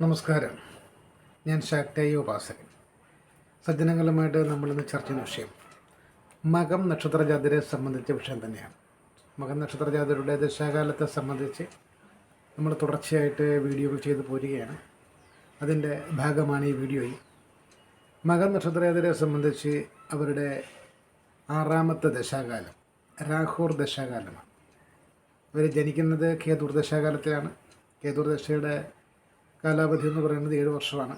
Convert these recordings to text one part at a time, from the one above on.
നമസ്കാരം. ഞാൻ ശാക്തേയ ഉപാസകൻ. സജ്ജനങ്ങളുമായിട്ട് നമ്മളിന്ന് ചർച്ച ചെയ്യുന്ന വിഷയം മകം നക്ഷത്ര ജാതിരെ സംബന്ധിച്ച വിഷയം തന്നെയാണ്. മകം നക്ഷത്ര ജാതിരുടെ ദശാകാലത്തെ സംബന്ധിച്ച് നമ്മൾ തുടർച്ചയായിട്ട് വീഡിയോകൾ ചെയ്തു പോരുകയാണ്. അതിന്റെ ഭാഗമാണ് ഈ വീഡിയോയിൽ മകം നക്ഷത്ര ജാതിരെ സംബന്ധിച്ച് അവരുടെ ആറാമത്തെ ദശാകാലം രാഹുർ ദശാകാലമാണ്. അവർ ജനിക്കുന്നത് കേതുർ ദശാകാലത്തിലാണ്. കേതുർ ദശയുടെ കാലാവധി എന്ന് പറയുന്നത് ഏഴ് വർഷമാണ്.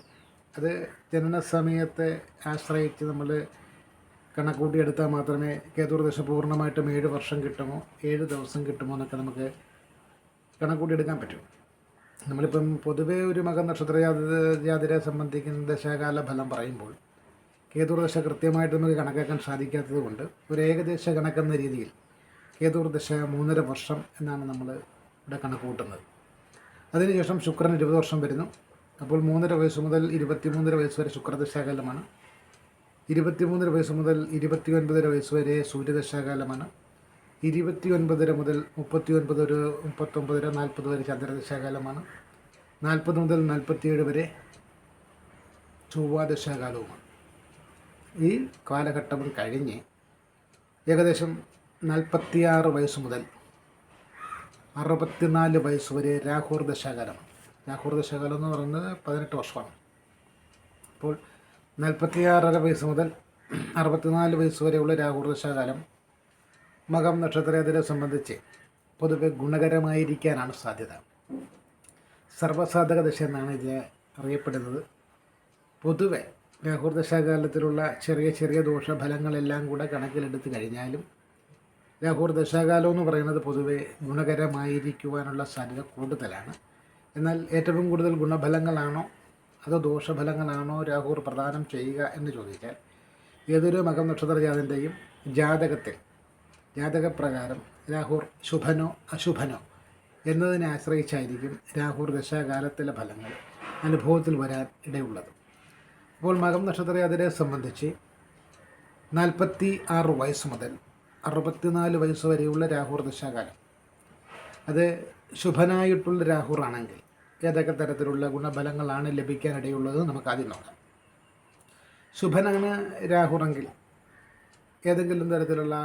അത് ജനന സമയത്തെ ആശ്രയിച്ച് നമ്മൾ കണക്കൂട്ടിയെടുത്താൽ മാത്രമേ കേതുർ ദശ പൂർണമായിട്ടും ഏഴ് വർഷം കിട്ടുമോ ഏഴ് ദിവസം കിട്ടുമോ എന്നൊക്കെ നമുക്ക് കണക്കൂട്ടിയെടുക്കാൻ പറ്റും. നമ്മളിപ്പം പൊതുവേ ഒരു മകൻ നക്ഷത്ര ജാതിരെ സംബന്ധിക്കുന്ന ദശാകാല ഫലം പറയുമ്പോൾ കേതുർദശ കൃത്യമായിട്ട് നമുക്ക് കണക്കാക്കാൻ സാധിക്കാത്തത് കൊണ്ട് ഒരു ഏകദേശ കണക്കെന്ന രീതിയിൽ കേതുർദശ മൂന്നര വർഷം എന്നാണ് നമ്മൾ ഇവിടെ കണക്ക് കൂട്ടുന്നത് അതിനുശേഷം ശുക്രൻ ഇരുപത് വർഷം വരുന്നു. അപ്പോൾ മൂന്നര വയസ്സ് മുതൽ ഇരുപത്തിമൂന്നര വയസ്സ് വരെ ശുക്രദശാകാലമാണ്. ഇരുപത്തിമൂന്നര വയസ്സ് മുതൽ ഇരുപത്തി ഒൻപതര വയസ്സ് വരെ സൂര്യദശാകാലമാണ്. ഇരുപത്തി ഒൻപതര മുതൽ മുപ്പത്തി ഒൻപത് ഒരു മുപ്പത്തൊമ്പതര നാൽപ്പത് വരെ ചന്ദ്രദശാകാലമാണ്. നാൽപ്പത് മുതൽ നാൽപ്പത്തിയേഴ് വരെ ചൊവ്വാദശാകാലവുമാണ്. ഈ കാലഘട്ടം കഴിഞ്ഞ് ഏകദേശം നാൽപ്പത്തിയാറ് വയസ്സ് മുതൽ അറുപത്തിനാല് വയസ്സ് വരെ രാഹുർ ദശാകാലം. രാഹുർ ദശാകാലം എന്ന് പറയുന്നത് പതിനെട്ട് വർഷമാണ്. അപ്പോൾ നാൽപ്പത്തിയാറര വയസ്സ് മുതൽ അറുപത്തിനാല് വയസ്സ് വരെയുള്ള രാഹുർ ദശാകാലം മകം നക്ഷത്രത്തിനെ സംബന്ധിച്ച് പൊതുവെ ഗുണകരമായിരിക്കാനാണ് സാധ്യത. സർവസാധക ദശ എന്നാണ് ഇതിനെ അറിയപ്പെടുന്നത്. പൊതുവെ രാഹുർ ദശാകാലത്തിലുള്ള ചെറിയ ചെറിയ ദോഷഫലങ്ങളെല്ലാം കൂടെ കണക്കിലെടുത്ത് കഴിഞ്ഞാലും രാഹുർ ദശാകാലം എന്ന് പറയുന്നത് പൊതുവെ ഗുണകരമായിരിക്കുവാനുള്ള സാധ്യത കൂടുതലാണ്. എന്നാൽ ഏറ്റവും കൂടുതൽ ഗുണഫലങ്ങളാണോ അതോ ദോഷഫലങ്ങളാണോ രാഹുർ പ്രദാനം ചെയ്യുക എന്ന് ചോദിച്ചാൽ ഏതൊരു മകം നക്ഷത്ര ജാതന്റെയും ജാതകത്തിൽ ജാതകപ്രകാരം രാഹുർ ശുഭനോ അശുഭനോ എന്നതിനെ ആശ്രയിച്ചായിരിക്കും രാഹുർ ദശാകാലത്തിലെ ഫലങ്ങൾ അനുഭവത്തിൽ വരാൻ ഇടയുള്ളത്. അപ്പോൾ മകം നക്ഷത്ര ജാതരെ സംബന്ധിച്ച് നാൽപ്പത്തി ആറ് വയസ്സ് മുതൽ അറുപത്തിനാല് വയസ്സ് വരെയുള്ള രാഹുർ ദശാകാലം. അത് ശുഭനായിട്ടുള്ള രാഹുർ ആണെങ്കിൽ ഏതൊക്കെ തരത്തിലുള്ള ഗുണഫലങ്ങളാണ് ലഭിക്കാനിടയുള്ളത് നമുക്ക് ആദ്യം നോക്കാം. ശുഭനാണ് രാഹുറെങ്കിൽ ഏതെങ്കിലും തരത്തിലുള്ള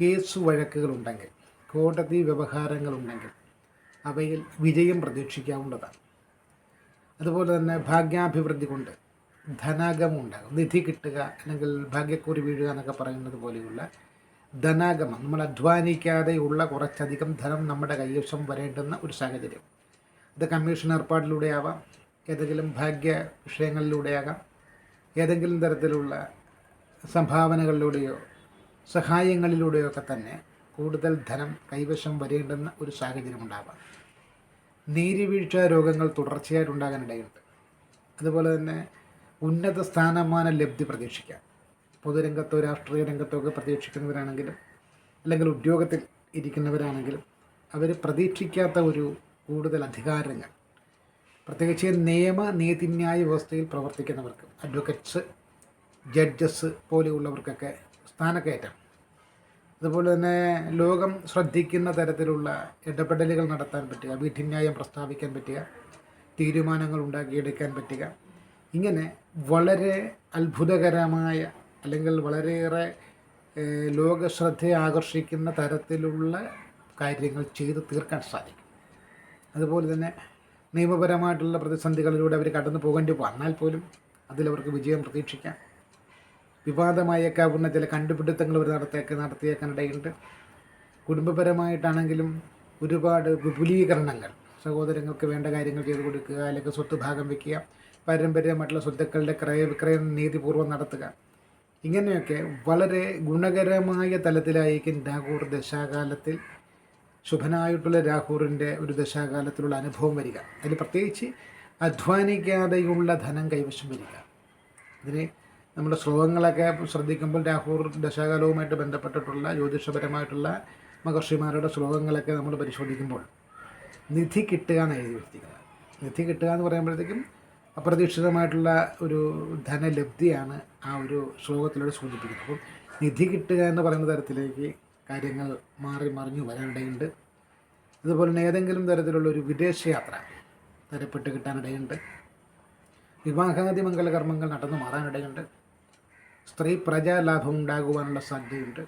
കേസ് വഴക്കുകളുണ്ടെങ്കിൽ കോടതി വ്യവഹാരങ്ങളുണ്ടെങ്കിൽ അവയിൽ വിജയം പ്രതീക്ഷിക്കാവുന്നതാണ്. അതുപോലെ തന്നെ ഭാഗ്യാഭിവൃദ്ധി കൊണ്ട് ധനാഗമം ഉണ്ടാകും നിധി കിട്ടുക അല്ലെങ്കിൽ ഭാഗ്യക്കുറി വീഴുക എന്നൊക്കെ പറയുന്നത് പോലെയുള്ള ധനാഗമം. നമ്മൾ അധ്വാനിക്കാതെയുള്ള കുറച്ചധികം ധനം നമ്മുടെ കൈവശം വരേണ്ടുന്ന ഒരു സാഹചര്യം. ഇത് കമ്മീഷൻ ഏർപ്പാടിലൂടെ ആവാം ഏതെങ്കിലും ഭാഗ്യ വിഷയങ്ങളിലൂടെയാകാം ഏതെങ്കിലും തരത്തിലുള്ള സംഭാവനകളിലൂടെയോ സഹായങ്ങളിലൂടെയോ ഒക്കെ തന്നെ കൂടുതൽ ധനം കൈവശം വരേണ്ടുന്ന ഒരു സാഹചര്യം ഉണ്ടാവാം. നീരിവീഴ്ച രോഗങ്ങൾ തുടർച്ചയായിട്ടുണ്ടാകാനിടയുണ്ട് അതുപോലെ തന്നെ ഉന്നത സ്ഥാനമാന ലബ്ധി പ്രതീക്ഷിക്കാം. പൊതുരംഗത്തോ രാഷ്ട്രീയ രംഗത്തോ ഒക്കെ പ്രതീക്ഷിക്കുന്നവരാണെങ്കിലും അല്ലെങ്കിൽ ഉദ്യോഗത്തിൽ ഇരിക്കുന്നവരാണെങ്കിലും അവർ പ്രതീക്ഷിക്കാത്ത ഒരു കൂടുതൽ അധികാരങ്ങൾ. പ്രത്യേകിച്ച് നിയമ നീതിന്യായ വ്യവസ്ഥയിൽ പ്രവർത്തിക്കുന്നവർക്ക് അഡ്വക്കറ്റ്സ് ജഡ്ജസ് പോലെയുള്ളവർക്കൊക്കെ സ്ഥാനക്കയറ്റം. അതുപോലെ തന്നെ ലോകം ശ്രദ്ധിക്കുന്ന തരത്തിലുള്ള ഇടപെടലുകൾ നടത്താൻ പറ്റുക വിധിന്യായം പ്രസ്താവിക്കാൻ പറ്റുക തീരുമാനങ്ങൾ ഉണ്ടാക്കിയെടുക്കാൻ പറ്റുക. ഇങ്ങനെ വളരെ അത്ഭുതകരമായ അല്ലെങ്കിൽ വളരെയേറെ ലോകശ്രദ്ധയെ ആകർഷിക്കുന്ന തരത്തിലുള്ള കാര്യങ്ങൾ ചെയ്ത് തീർക്കാൻ സാധിക്കും. അതുപോലെ തന്നെ നിയമപരമായിട്ടുള്ള പ്രതിസന്ധികളിലൂടെ അവർ കടന്നു പോകേണ്ടി വന്നാൽ പോലും അതിലവർക്ക് വിജയം പ്രതീക്ഷിക്കാം. വിവാദമായേക്കാവുന്ന ചില കണ്ടുപിടുത്തങ്ങൾ അവർ നടത്തിയേക്ക് നടത്തിയേക്കാനിടയുണ്ട് കുടുംബപരമായിട്ടാണെങ്കിലും ഒരുപാട് വിപുലീകരണങ്ങൾ സഹോദരങ്ങൾക്ക് വേണ്ട കാര്യങ്ങൾ ചെയ്തു കൊടുക്കുക അല്ലെങ്കിൽ സ്വത്ത് ഭാഗം വയ്ക്കുക പാരമ്പര്യമായിട്ടുള്ള സ്വത്തുക്കളുടെ ക്രയവിക്രയം നീതിപൂർവം നടത്തുക. ഇങ്ങനെയൊക്കെ വളരെ ഗുണകരമായ തലത്തിലായിരിക്കും രാഹൂർ ദശാകാലത്തിൽ. ശുഭനായിട്ടുള്ള രാഹൂറിന്റെ ഒരു ദശാകാലത്തിലുള്ള അനുഭവം വരിക. അതിൽ പ്രത്യേകിച്ച് അധ്വാനിക്കാതെയുള്ള ധനം കൈവശം വരിക. ഇതിന് നമ്മുടെ ശ്ലോകങ്ങളൊക്കെ ശ്രദ്ധിക്കുമ്പോൾ രാഹൂർ ദശാകാലവുമായിട്ട് ബന്ധപ്പെട്ടിട്ടുള്ള ജ്യോതിഷപരമായിട്ടുള്ള മഹർഷിമാരുടെ ശ്ലോകങ്ങളൊക്കെ നമ്മൾ പരിശോധിക്കുമ്പോൾ നിധി കിട്ടുക എന്ന് എഴുതി നിധി കിട്ടുക എന്ന് പറയുമ്പോഴത്തേക്കും അപ്രതീക്ഷിതമായിട്ടുള്ള ഒരു ധനലബ്ധിയാണ് ആ ഒരു ശ്ലോകത്തിലൂടെ സൂചിപ്പിക്കുന്നത്. അപ്പം നിധി കിട്ടുക എന്ന് പറയുന്ന തരത്തിലേക്ക് കാര്യങ്ങൾ മാറി മറിഞ്ഞു വരാനിടയുണ്ട്. അതുപോലെ തന്നെ ഏതെങ്കിലും തരത്തിലുള്ള ഒരു വിദേശയാത്ര തരപ്പെട്ട് കിട്ടാനിടയുണ്ട്. വിവാഹാദി മംഗലകർമ്മങ്ങൾ നടന്നു മാറാനിടയുണ്ട്. സ്ത്രീ പ്രജാലാഭം ഉണ്ടാകുവാനുള്ള സാധ്യതയുണ്ട്.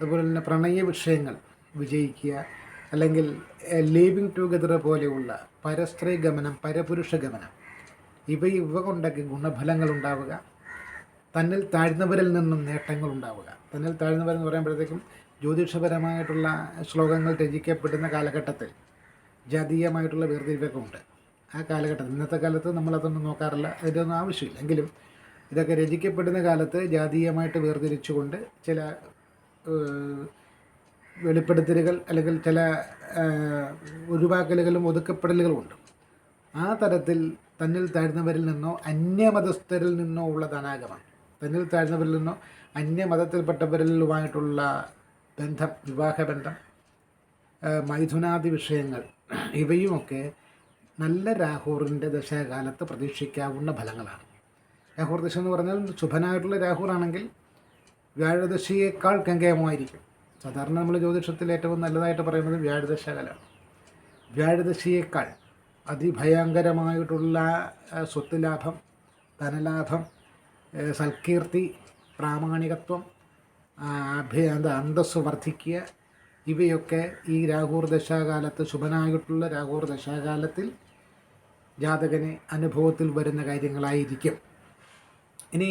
അതുപോലെ തന്നെ പ്രണയ വിഷയങ്ങൾ വിജയിക്കുക അല്ലെങ്കിൽ ലീവിങ് ടുഗദർ പോലെയുള്ള പരസ്ത്രീ ഗമനം പരപുരുഷ ഗമനം ഇവ ഇവ കൊണ്ടൊക്കെ ഗുണഫലങ്ങൾ ഉണ്ടാവുക. തന്നിൽ താഴ്ന്നവരിൽ നിന്നും നേട്ടങ്ങൾ ഉണ്ടാവുക. തന്നിൽ താഴ്ന്നവരെന്ന് പറയുമ്പോഴത്തേക്കും ജ്യോതിഷപരമായിട്ടുള്ള ശ്ലോകങ്ങൾ രചിക്കപ്പെടുന്ന കാലഘട്ടത്തിൽ ജാതീയമായിട്ടുള്ള വേർതിരിവൊക്കെ ഉണ്ട്. ആ കാലഘട്ടത്തിൽ ഇന്നത്തെ കാലത്ത് നമ്മളതൊന്നും നോക്കാറില്ല. അതിന്റെയൊന്നും ആവശ്യമില്ല. എങ്കിലും ഇതൊക്കെ രചിക്കപ്പെടുന്ന കാലത്ത് ജാതീയമായിട്ട് വേർതിരിച്ചുകൊണ്ട് ചില വെളിപ്പെടുത്തലുകൾ അല്ലെങ്കിൽ ചില ഒഴിവാക്കലുകളും ഒതുക്കപ്പെടലുകളും ഉണ്ട്. ആ തരത്തിൽ തന്നിൽ താഴ്ന്നവരിൽ നിന്നോ അന്യമതസ്ഥരിൽ നിന്നോ ഉള്ള ധനാഗമം തന്നിൽ താഴ്ന്നവരിൽ നിന്നോ അന്യമതത്തിൽപ്പെട്ടവരിലുമായിട്ടുള്ള ബന്ധം വിവാഹബന്ധം മൈഥുനാദി വിഷയങ്ങൾ ഇവയുമൊക്കെ നല്ല രാഹുറിന്റെ ദശാകാലത്ത് പ്രതീക്ഷിക്കാവുന്ന ഫലങ്ങളാണ്. രാഹുർ ദശ എന്ന് പറഞ്ഞാൽ ശുഭനായിട്ടുള്ള രാഹുറാണെങ്കിൽ വ്യാഴദശയേക്കാൾ കങ്കേമമായിരിക്കും. സാധാരണ നമ്മൾ ജ്യോതിഷത്തിൽ ഏറ്റവും നല്ലതായിട്ട് പറയുന്നത് വ്യാഴദശകാലമാണ്. വ്യാഴദശയേക്കാൾ അതിഭയങ്കരമായിട്ടുള്ള ആ, സ്വത്ത് ലാഭം ധനലാഭം സൽകീർത്തി പ്രാമാണികത്വം അഭ്യ അന്തസ്സ് വർദ്ധിക്കുക ഇവയൊക്കെ ഈ രാഹുർ ദശാകാലത്ത് ശുഭനായിട്ടുള്ള രാഹുർ ദശാകാലത്തിൽ ജാതകന് അനുഭവത്തിൽ വരുന്ന കാര്യങ്ങളായിരിക്കും. ഇനി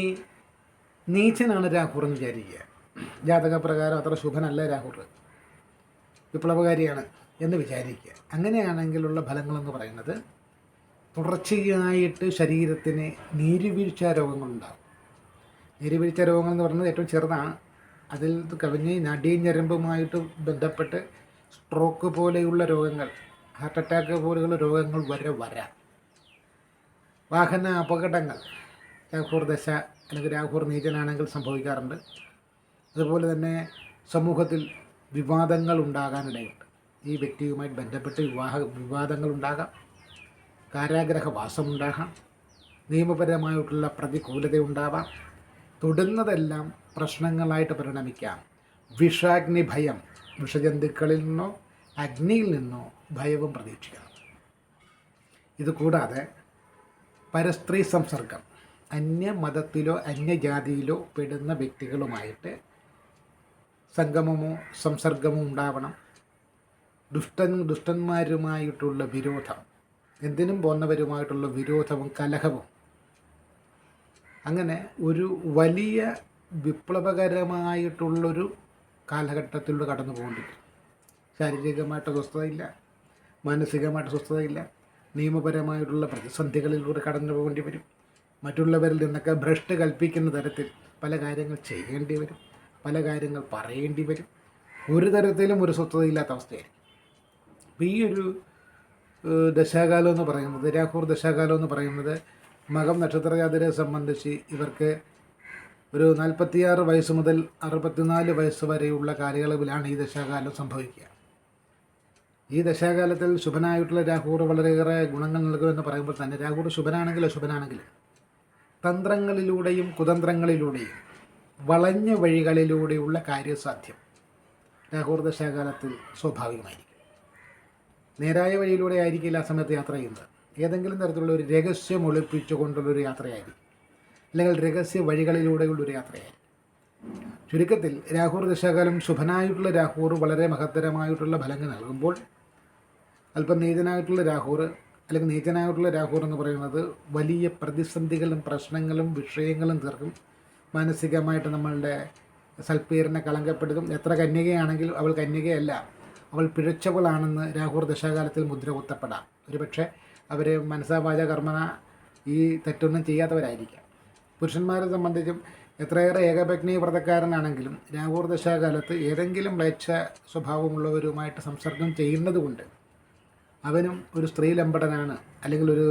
നീച്ചനാണ് രാഹുർ എന്ന് വിചാരിക്കുക. ജാതകപ്രകാരം അത്ര ശുഭനല്ല രാഹുർ വിപ്ലവകാരിയാണ്. എന്ന് വിചാരിക്കുക. അങ്ങനെയാണെങ്കിലുള്ള ഫലങ്ങളെന്ന് പറയുന്നത് തുടർച്ചയായിട്ട് ശരീരത്തിന് നീരുവീഴ്ച രോഗങ്ങളുണ്ടാകും. നീരുവീഴ്ച രോഗങ്ങൾ എന്ന് പറയുന്നത് ഏറ്റവും ചെറുതാണ്. അതിൽ കവിഞ്ഞ് നടീഞ്ഞരമ്പുമായിട്ട് ബന്ധപ്പെട്ട് സ്ട്രോക്ക് പോലെയുള്ള രോഗങ്ങൾ ഹാർട്ട് അറ്റാക്ക് പോലെയുള്ള രോഗങ്ങൾ വരെ വരാം. വാഹന അപകടങ്ങൾ രാഹുർ ദശ അല്ലെങ്കിൽ രാഹുർ നീചനാണെങ്കിൽ സംഭവിക്കാറുണ്ട്. അതുപോലെ തന്നെ സമൂഹത്തിൽ വിവാദങ്ങൾ ഉണ്ടാകാനിടയുണ്ട്. ഈ വ്യക്തിയുമായി ബന്ധപ്പെട്ട് വിവാഹ വിവാദങ്ങളുണ്ടാകാം. കാരാഗ്രഹവാസമുണ്ടാകാം. നിയമപരമായിട്ടുള്ള പ്രതികൂലത ഉണ്ടാവാം തൊടുന്നതെല്ലാം പ്രശ്നങ്ങളായിട്ട് പരിണമിക്കാം. വിഷാഗ്നി ഭയം വിഷജന്തുക്കളിൽ നിന്നോ അഗ്നിയിൽ നിന്നോ ഭയവും പ്രതീക്ഷിക്കണം. ഇതുകൂടാതെ പരസ്ത്രീ സംസർഗം അന്യമതത്തിലോ അന്യജാതിയിലോ പെടുന്ന വ്യക്തികളുമായിട്ട് സംഗമമോ സംസർഗമോ ഉണ്ടാവണം. ദുഷ്ടൻ ദുഷ്ടന്മാരുമായിട്ടുള്ള വിരോധം. എന്തിനും പോന്നവരുമായിട്ടുള്ള വിരോധവും കലഹവും. അങ്ങനെ ഒരു വലിയ വിപ്ലവകരമായിട്ടുള്ളൊരു കാലഘട്ടത്തിലൂടെ കടന്നു പോകേണ്ടിരിക്കും ശാരീരികമായിട്ട് സ്വസ്ഥതയില്ല മാനസികമായിട്ട് സ്വസ്ഥതയില്ല നിയമപരമായിട്ടുള്ള പ്രതിസന്ധികളിലൂടെ കടന്നു പോകേണ്ടി വരും. മറ്റുള്ളവരിൽ നിന്നൊക്കെ ഭ്രഷ്ട് കൽപ്പിക്കുന്ന തരത്തിൽ പല കാര്യങ്ങൾ ചെയ്യേണ്ടി വരും പല കാര്യങ്ങൾ പറയേണ്ടി വരും. ഒരു തരത്തിലും ഒരു സ്വസ്ഥതയില്ലാത്ത അവസ്ഥയായിരിക്കും. അപ്പോൾ ഈ ഒരു ദശാകാലം എന്ന് പറയുന്നത് രാഹുർ ദശാകാലം എന്ന് പറയുന്നത് മകം നക്ഷത്രജാതരെ സംബന്ധിച്ച് ഇവർക്ക് ഒരു നാൽപ്പത്തിയാറ് വയസ്സ് മുതൽ അറുപത്തിനാല് വയസ്സ് വരെയുള്ള കാലയളവിലാണ് ഈ ദശാകാലം സംഭവിക്കുക. ഈ ദശാകാലത്തിൽ ശുഭനായിട്ടുള്ള രാഹുർ വളരെയേറെ ഗുണങ്ങൾ നൽകുമെന്ന് പറയുമ്പോൾ തന്നെ രാഹുർ ശുഭനാണെങ്കിൽ അശുഭനാണെങ്കിൽ തന്ത്രങ്ങളിലൂടെയും കുതന്ത്രങ്ങളിലൂടെയും വളഞ്ഞ വഴികളിലൂടെയുള്ള കാര്യസാധ്യം രാഹുർ ദശാകാലത്തിൽ സ്വാഭാവികമായിരിക്കും. നേരായ വഴിയിലൂടെ ആയിരിക്കില്ല ആ സമയത്ത് യാത്ര ചെയ്യുന്നത്. ഏതെങ്കിലും തരത്തിലുള്ള ഒരു രഹസ്യം ഒളിപ്പിച്ചുകൊണ്ടുള്ള ഒരു യാത്രയായിരിക്കും. അല്ലെങ്കിൽ രഹസ്യ വഴികളിലൂടെയുള്ള ഒരു യാത്രയായിരിക്കും. ചുരുക്കത്തിൽ രാഹുർ ദശാകാലം ശുഭനായിട്ടുള്ള രാഹുർ വളരെ മഹത്തരമായിട്ടുള്ള ഫലങ്ങൾ നൽകുമ്പോൾ അല്പം നീചനായിട്ടുള്ള രാഹുർ അല്ലെങ്കിൽ നീചനായിട്ടുള്ള രാഹുർ എന്ന് പറയുന്നത് വലിയ പ്രതിസന്ധികളും പ്രശ്നങ്ങളും വിഷയങ്ങളും തീർക്കും. മാനസികമായിട്ട് നമ്മളുടെ സൽപ്പേരിനെ കളങ്കപ്പെടുത്തും. എത്ര കന്യകയാണെങ്കിലും അവൾ കന്യകയല്ല. അവൾ പിഴച്ചവളാണെന്ന് രാഹുർ ദശാകാലത്തിൽ മുദ്ര കുത്തപ്പെടാം. ഒരുപക്ഷെ അവർ മനസ്സാവാച കർമ്മന ഈ തെറ്റൊന്നും ചെയ്യാത്തവരായിരിക്കാം. പുരുഷന്മാരെ സംബന്ധിച്ചും എത്രയേറെ ഏകപത്നി വ്രതക്കാരനാണെങ്കിലും രാഹുർ ദശാകാലത്ത് ഏതെങ്കിലും മ്ലേച്ഛ സ്വഭാവമുള്ളവരുമായിട്ട് സംസർഗം ചെയ്യുന്നതുകൊണ്ട് അവനും ഒരു സ്ത്രീ ലംബടനാണ് അല്ലെങ്കിൽ ഒരു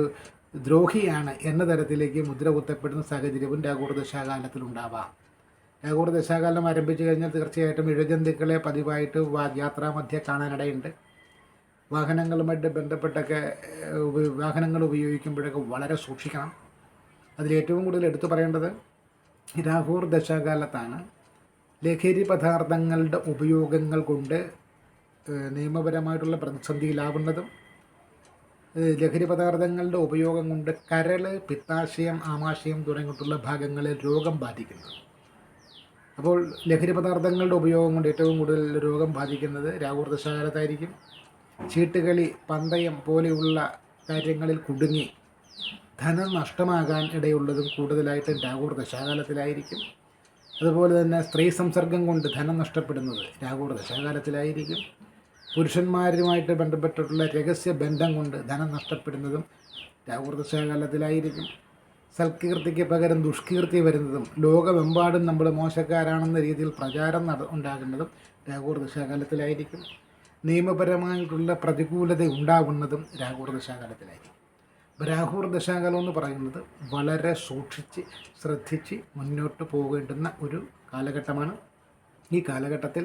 ദ്രോഹിയാണ് എന്ന തരത്തിലേക്ക് മുദ്ര കുത്തപ്പെടുന്ന സാഹചര്യവും രാഹുർ ദശാകാലത്തിൽ ഉണ്ടാവാം രാഹുർ ദശാകാലം ആരംഭിച്ചു കഴിഞ്ഞാൽ തീർച്ചയായിട്ടും ഇഴജന്തുക്കളെ പതിവായിട്ട് യാത്രാ യാത്രാമധ്യ കാണാനിടയുണ്ട്. വാഹനങ്ങളുമായിട്ട് ബന്ധപ്പെട്ടൊക്കെ വാഹനങ്ങൾ ഉപയോഗിക്കുമ്പോഴൊക്കെ വളരെ സൂക്ഷിക്കണം. അതിലേറ്റവും കൂടുതൽ എടുത്തു പറയേണ്ടത് രാഹുർ ദശാകാലത്താണ് ലഹരി പദാർത്ഥങ്ങളുടെ ഉപയോഗങ്ങൾ കൊണ്ട് നിയമപരമായിട്ടുള്ള പ്രതിസന്ധിയിലാവുന്നതും ലഹരി പദാർത്ഥങ്ങളുടെ ഉപയോഗം കൊണ്ട് കരൾ പിത്താശയം ആമാശയം തുടങ്ങിയിട്ടുള്ള ഭാഗങ്ങളിൽ രോഗം ബാധിക്കുന്നത്. അപ്പോൾ ലഹരി പദാർത്ഥങ്ങളുടെ ഉപയോഗം കൊണ്ട് ഏറ്റവും കൂടുതൽ രോഗം ബാധിക്കുന്നത് രാഹുർദശകാലത്തായിരിക്കും ചീട്ടുകളി പന്തയം പോലെയുള്ള കാര്യങ്ങളിൽ കുടുങ്ങി ധനം നഷ്ടമാകാൻ ഇടയുള്ളതും കൂടുതലായിട്ടും രാഹുർ ദശാകാലത്തിലായിരിക്കും അതുപോലെ തന്നെ സ്ത്രീ സംസർഗം കൊണ്ട് ധനം നഷ്ടപ്പെടുന്നത് രാഹുർ ദശാകാലത്തിലായിരിക്കും പുരുഷന്മാരുമായിട്ട് ബന്ധപ്പെട്ടിട്ടുള്ള രഹസ്യ ബന്ധം കൊണ്ട് ധനം നഷ്ടപ്പെടുന്നതും രാഹുർ ദശാകാലത്തിലായിരിക്കും സൽകീർത്തിക്ക് പകരം ദുഷ്കീർത്തി വരുന്നതും ലോകമെമ്പാടും നമ്മൾ മോശക്കാരാണെന്ന രീതിയിൽ പ്രചാരം നട ഉണ്ടാകുന്നതും രാഘൂർ ദശാകാലത്തിലായിരിക്കും നിയമപരമായിട്ടുള്ള പ്രതികൂലത ഉണ്ടാകുന്നതും രാഘൂർ ദശാകാലത്തിലായിരിക്കും രാഹുർ ദശാകാലം എന്ന് പറയുന്നത് വളരെ സൂക്ഷിച്ച് ശ്രദ്ധിച്ച് മുന്നോട്ട് പോകേണ്ടുന്ന ഒരു കാലഘട്ടമാണ്. ഈ കാലഘട്ടത്തിൽ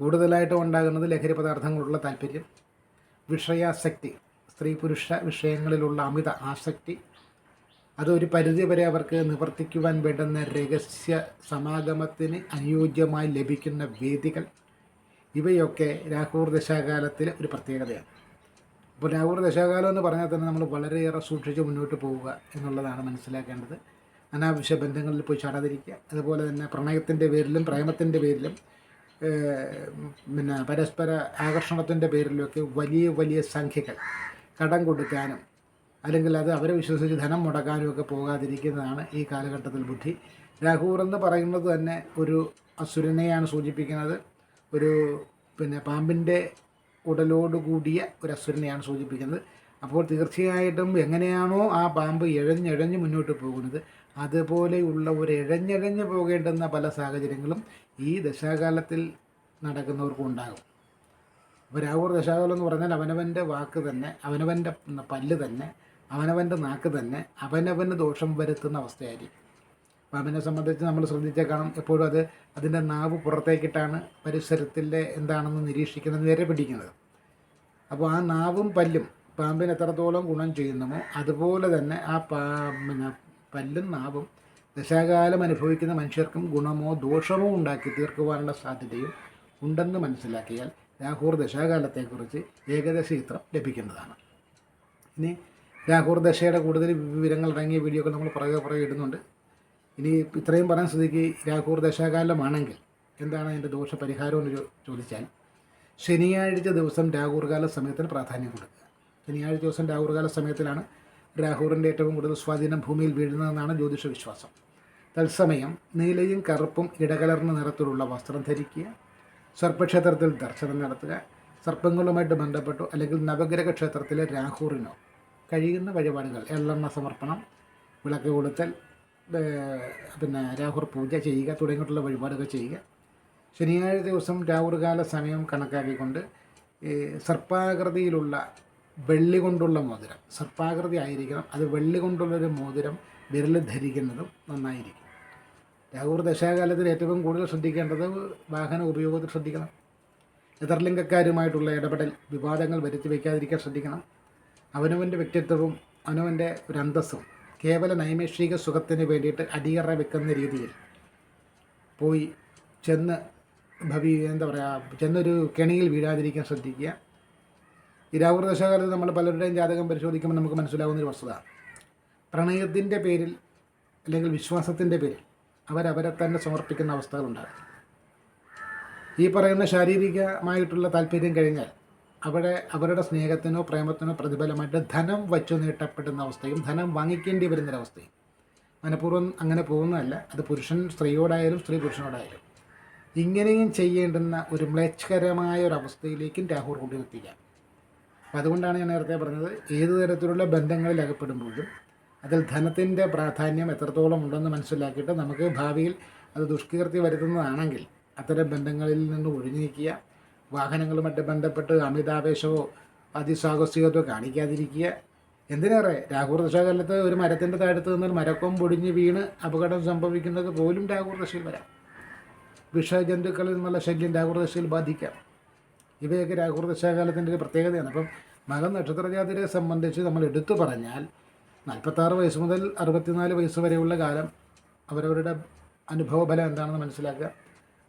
കൂടുതലായിട്ടും ഉണ്ടാകുന്നത് ലഹരി പദാർത്ഥങ്ങളുള്ള താല്പര്യം വിഷയാസക്തി സ്ത്രീ പുരുഷ വിഷയങ്ങളിലുള്ള അമിത ആസക്തി അതൊരു പരിധിവരെ അവർക്ക് നിവർത്തിക്കുവാൻ വേണ്ടുന്ന രഹസ്യ സമാഗമത്തിന് അനുയോജ്യമായി ലഭിക്കുന്ന വേദികൾ. ഇവയൊക്കെ രാഹുർ ദശാകാലത്തിലെ ഒരു പ്രത്യേകതയാണ്. അപ്പോൾ രാഹുർ ദശാകാലം എന്ന് പറഞ്ഞാൽ തന്നെ നമ്മൾ വളരെയേറെ സൂക്ഷിച്ച് മുന്നോട്ട് പോവുക എന്നുള്ളതാണ് മനസ്സിലാക്കേണ്ടത്. അനാവശ്യ ബന്ധങ്ങളിൽ പോയി ചാടാതിരിക്കുക. അതുപോലെ തന്നെ പ്രണയത്തിന്റെ പേരിലും പ്രേമത്തിന്റെ പേരിലും പിന്നെ പരസ്പര ആകർഷണത്തിന്റെ പേരിലുമൊക്കെ വലിയ വലിയ സംഖ്യകൾ കടം കൊടുക്കാനും അല്ലെങ്കിൽ അത് അവരെ വിശ്വസിച്ച് ധനം മുടക്കാനും ഒക്കെ പോകാതിരിക്കുന്നതാണ് ഈ കാലഘട്ടത്തിൽ ബുദ്ധി. രാഹൂർ എന്ന് പറയുന്നത് തന്നെ ഒരു അസുരനെയാണ് സൂചിപ്പിക്കുന്നത്. ഒരു പിന്നെ പാമ്പിന്റെ ഉടലോടുകൂടിയ ഒരു അസുരനെയാണ് സൂചിപ്പിക്കുന്നത്. അപ്പോൾ തീർച്ചയായിട്ടും എങ്ങനെയാണോ ആ പാമ്പ് ഇഴഞ്ഞിഴഞ്ഞ് മുന്നോട്ട് പോകുന്നത് അതുപോലെയുള്ള ഒരു ഇഴഞ്ഞിഴഞ്ഞ് പോകേണ്ടുന്ന പല സാഹചര്യങ്ങളും ഈ ദശാകാലത്തിൽ നടക്കുന്നവർക്കും ഉണ്ടാകും. അപ്പോൾ രാഹുർ ദശാകാലം എന്ന് പറഞ്ഞാൽ അവനവന്റെ വാക്ക് തന്നെ അവനവന്റെ പല്ല് തന്നെ അവനവന്റെ നാക്ക് തന്നെ അവനവന് ദോഷം വരുത്തുന്ന അവസ്ഥയായിരിക്കും. അപ്പം അവനെ സംബന്ധിച്ച് നമ്മൾ ശ്രദ്ധിച്ചാൽ കാണും. എപ്പോഴും അത് അതിന്റെ നാവ് പുറത്തേക്കിട്ടാണ് പരിസരത്തിലെ എന്താണെന്ന് നിരീക്ഷിക്കുന്നത് നേരെ പിടിക്കുന്നത്. അപ്പോൾ ആ നാവും പല്ലും പാമ്പിന് എത്രത്തോളം ഗുണം ചെയ്യുന്നുമോ അതുപോലെ തന്നെ ആ പാ പിന്നെ പല്ലും നാവും ദശാകാലം അനുഭവിക്കുന്ന മനുഷ്യർക്കും ഗുണമോ ദോഷമോ ഉണ്ടാക്കി തീർക്കുവാനുള്ള സാധ്യതയും ഉണ്ടെന്ന് മനസ്സിലാക്കിയാൽ രാഹുർ ദശാകാലത്തെക്കുറിച്ച് ഏകദേശ ചിത്രം ലഭിക്കുന്നതാണ്. ഇനി രാഹുർ ദശയുടെ കൂടുതൽ വിവരങ്ങൾ അടങ്ങിയ വീഡിയോകൾ നമ്മൾ പുറകെ പുറകെ ഇടുന്നുണ്ട്. ഇനി ഇത്രയും പറയാൻ സ്ഥിതിക്ക് രാഹുർ ദശാകാലമാണെങ്കിൽ എന്താണ് അതിന്റെ ദോഷപരിഹാരം എന്ന് ചോദിച്ചാൽ ശനിയാഴ്ച ദിവസം രാഹുർകാല സമയത്തിന് പ്രാധാന്യം കൊടുക്കുക. ശനിയാഴ്ച ദിവസം രാഹുർകാല സമയത്തിലാണ് രാഹുറിന്റെ ഏറ്റവും കൂടുതൽ സ്വാധീനം ഭൂമിയിൽ വീഴുന്നതെന്നാണ് ജ്യോതിഷ വിശ്വാസം. തത്സമയം നീലയും കറുപ്പും ഇടകലർന്ന നിറത്തിലുള്ള വസ്ത്രം ധരിക്കുക സർപ്പക്ഷേത്രത്തിൽ ദർശനം നടത്തുക സർപ്പങ്ങളുമായിട്ട് ബന്ധപ്പെട്ടോ അല്ലെങ്കിൽ നവഗ്രഹ ക്ഷേത്രത്തിലെ രാഹുറിനോ കഴിയുന്ന വഴിപാടുകൾ എള്ളെണ്ണ സമർപ്പണം വിളക്ക് കൊളുത്തൽ പിന്നെ രാഹുർ പൂജ ചെയ്യുക തുടങ്ങിയിട്ടുള്ള വഴിപാടുകൾ ചെയ്യുക. ശനിയാഴ്ച ദിവസം രാഹുർകാല സമയം കണക്കാക്കിക്കൊണ്ട് സർപ്പാകൃതിയിലുള്ള വെള്ളി കൊണ്ടുള്ള മോതിരം സർപ്പാകൃതി ആയിരിക്കണം. അത് വെള്ളി കൊണ്ടുള്ളൊരു മോതിരം വിരൽ ധരിക്കുന്നതും നന്നായിരിക്കും. രാഹുർ ദശാകാലത്തിൽ ഏറ്റവും കൂടുതൽ ശ്രദ്ധിക്കേണ്ടത് വാഹന ഉപയോഗത്തിൽ ശ്രദ്ധിക്കണം. എതിർലിംഗക്കാരുമായിട്ടുള്ള ഇടപെടൽ വിവാദങ്ങൾ വരുത്തി വയ്ക്കാതിരിക്കാൻ ശ്രദ്ധിക്കണം. അവനവന്റെ വ്യക്തിത്വവും അവനവന്റെ ഒരു അന്തസ്സും കേവല നൈമിഷിക സുഖത്തിന് വേണ്ടിയിട്ട് അടിയറ വെക്കുന്ന രീതിയിൽ പോയി ചെന്ന് ഭവി എന്താ പറയുക ചെന്നൊരു കെണിയിൽ വീഴാതിരിക്കാൻ ശ്രദ്ധിക്കുക. ഈ രാഹുൽ ദശകാലത്ത് നമ്മൾ പലരുടെയും ജാതകം പരിശോധിക്കുമ്പോൾ നമുക്ക് മനസ്സിലാകുന്നൊരു വസ്തുത. പ്രണയത്തിന്റെ പേരിൽ അല്ലെങ്കിൽ വിശ്വാസത്തിന്റെ പേരിൽ അവരവരെ തന്നെ സമർപ്പിക്കുന്ന അവസ്ഥകളുണ്ടാകും. ഈ പറയുന്ന ശാരീരികമായിട്ടുള്ള താല്പര്യം കഴിഞ്ഞാൽ അവിടെ അവരുടെ സ്നേഹത്തിനോ പ്രേമത്തിനോ പ്രതിഫലമായിട്ട് ധനം വച്ചു നീട്ടപ്പെടുന്ന അവസ്ഥയും ധനം വാങ്ങിക്കേണ്ടി വരുന്നൊരവസ്ഥയും മനഃപൂർവം അങ്ങനെ പോകുന്നതല്ല. അത് പുരുഷൻ സ്ത്രീയോടായാലും സ്ത്രീ പുരുഷനോടായാലും. ഇങ്ങനെയും ചെയ്യേണ്ടുന്ന ഒരു മ്ലേച്ഛകരമായ ഒരു അവസ്ഥയിലേക്കും രാഹുൽ കൊണ്ടുവെത്തിക്കാം അപ്പം അതുകൊണ്ടാണ് ഞാൻ നേരത്തെ പറഞ്ഞത് ഏത് തരത്തിലുള്ള ബന്ധങ്ങളിൽ അകപ്പെടുമ്പോഴും അതിൽ ധനത്തിന്റെ പ്രാധാന്യം എത്രത്തോളം ഉണ്ടെന്ന് മനസ്സിലാക്കിയിട്ട് നമുക്ക് ഭാവിയിൽ അത് ദുഷ്കീർത്തി വരുത്തുന്നതാണെങ്കിൽ അത്തരം ബന്ധങ്ങളിൽ നിന്ന് ഒഴിഞ്ഞു നിൽക്കുക വാഹനങ്ങളുമായിട്ട് ബന്ധപ്പെട്ട് അമിതാവേശമോ അതിസാഹസികതയോ കാണിക്കാതിരിക്കുക. എന്തിനേറെ? രാഹുർ ദശാകാലത്ത് ഒരു മരത്തിന്റെ താഴത്ത് നിന്നാൽ മരക്കം പൊടിഞ്ഞ് വീണ് അപകടം സംഭവിക്കുന്നത് പോലും രാഹുർ ദശയിൽ വരാം. വിഷജന്തുക്കളിൽ നിന്നുള്ള ശല്യം രാഹുർ ദശയിൽ ബാധിക്കാം. ഇവയൊക്കെ രാഹുർ ദശാകാലത്തിന്റെ ഒരു പ്രത്യേകതയാണ്. അപ്പം മകൻ നക്ഷത്രജാതിരെ സംബന്ധിച്ച് നമ്മൾ എടുത്തു പറഞ്ഞാൽ നാൽപ്പത്താറ് വയസ്സ് മുതൽ അറുപത്തിനാല് വയസ്സ് വരെയുള്ള കാലം അവരവരുടെ അനുഭവ ഫലം എന്താണെന്ന് മനസ്സിലാക്കുക.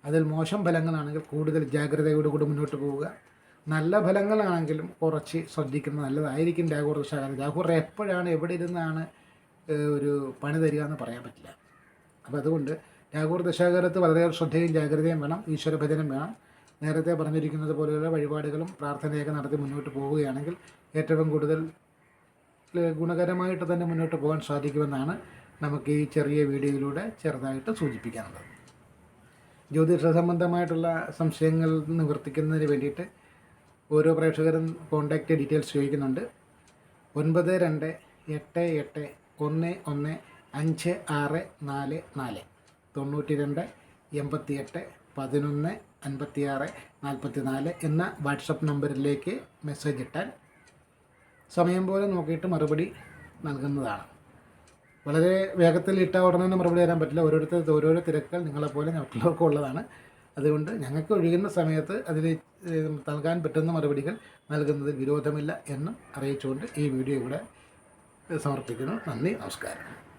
അതിൽ മോശം ഫലങ്ങളാണെങ്കിൽ കൂടുതൽ ജാഗ്രതയോടുകൂടി മുന്നോട്ട് പോവുക. നല്ല ഫലങ്ങളാണെങ്കിലും കുറച്ച് ശ്രദ്ധിക്കുന്നത് നല്ലതായിരിക്കും. രാഹുർ ദശാകാലം രാഹുർ എപ്പോഴാണ് എവിടെ ഇരുന്നാണ് ഒരു പണി തരിക എന്ന് പറയാൻ പറ്റില്ല. അപ്പോൾ അതുകൊണ്ട് രാഹുർ ദശാകാലത്ത് വളരെയേറെ ശ്രദ്ധയും ജാഗ്രതയും വേണം ഈശ്വരഭജനം വേണം. നേരത്തെ പറഞ്ഞിരിക്കുന്നത് പോലെയുള്ള വഴിപാടുകളും പ്രാർത്ഥനയൊക്കെ നടത്തി മുന്നോട്ട് പോവുകയാണെങ്കിൽ ഏറ്റവും കൂടുതൽ ഗുണകരമായിട്ട് തന്നെ മുന്നോട്ട് പോകാൻ സാധിക്കുമെന്നാണ് നമുക്ക് ഈ ചെറിയ വീഡിയോയിലൂടെ ചെറുതായിട്ട് സൂചിപ്പിക്കാനുള്ളത്. ജ്യോതിഷ സംബന്ധമായിട്ടുള്ള സംശയങ്ങൾ നിവർത്തിക്കുന്നതിന് വേണ്ടിയിട്ട് ഓരോ പ്രേക്ഷകരും കോൺടാക്റ്റ് ഡീറ്റെയിൽസ് ചോദിക്കുന്നുണ്ട്. ഒൻപത് രണ്ട് എട്ട് എട്ട് ഒന്ന് ഒന്ന് അഞ്ച് ആറ് നാല് നാല്. തൊണ്ണൂറ്റി രണ്ട് എൺപത്തി എട്ട് പതിനൊന്ന് അൻപത്തിയാറ് നാൽപ്പത്തി നാല് എന്ന വാട്സപ്പ് നമ്പറിലേക്ക് മെസ്സേജ് ഇട്ടാൽ സമയം പോലെ നോക്കിയിട്ട് മറുപടി നൽകുന്നതാണ്. വളരെ വേഗത്തിൽ ഇട്ട ഉടനെ തന്നെ മറുപടി തരാൻ പറ്റില്ല. ഓരോരുത്തർ ഓരോരോ തിരക്കുകൾ നിങ്ങളെപ്പോലെ മറ്റുള്ളവർക്കും ഉള്ളതാണ്. അതുകൊണ്ട് ഞങ്ങൾക്ക് ഒഴിയുന്ന സമയത്ത് അതിൽ നൽകാൻ പറ്റുന്ന മറുപടികൾ നൽകുന്നത് വിരോധമില്ല എന്നും അറിയിച്ചുകൊണ്ട് ഈ വീഡിയോ ഇവിടെ സമർപ്പിക്കുന്നു. നന്ദി നമസ്കാരം.